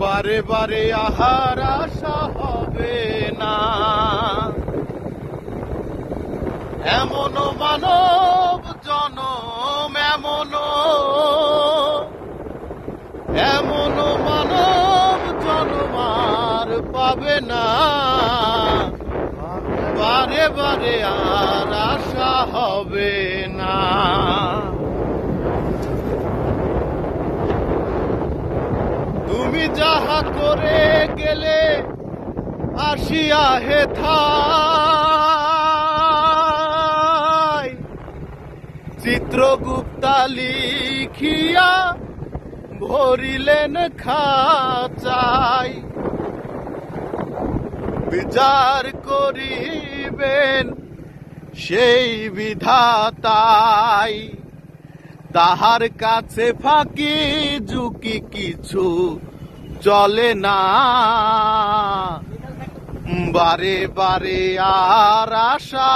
বারে বারে আহার আশা হবে না। এমন মানব জনম এমন এমন মানব জনমার পাবে না। বারে বারে আর আশা হবে না। তুমি যাহা করে গেলে আসিয়া হে থাই। চিত্রগুপ্তা লিখিয়া ভরিলেন খাচাই। বিচার করিবেন সেই বিধাতাই। তাহার কাছে ফাঁকি ঝুঁকি কিছু চলে না। বারে বারে আর আশা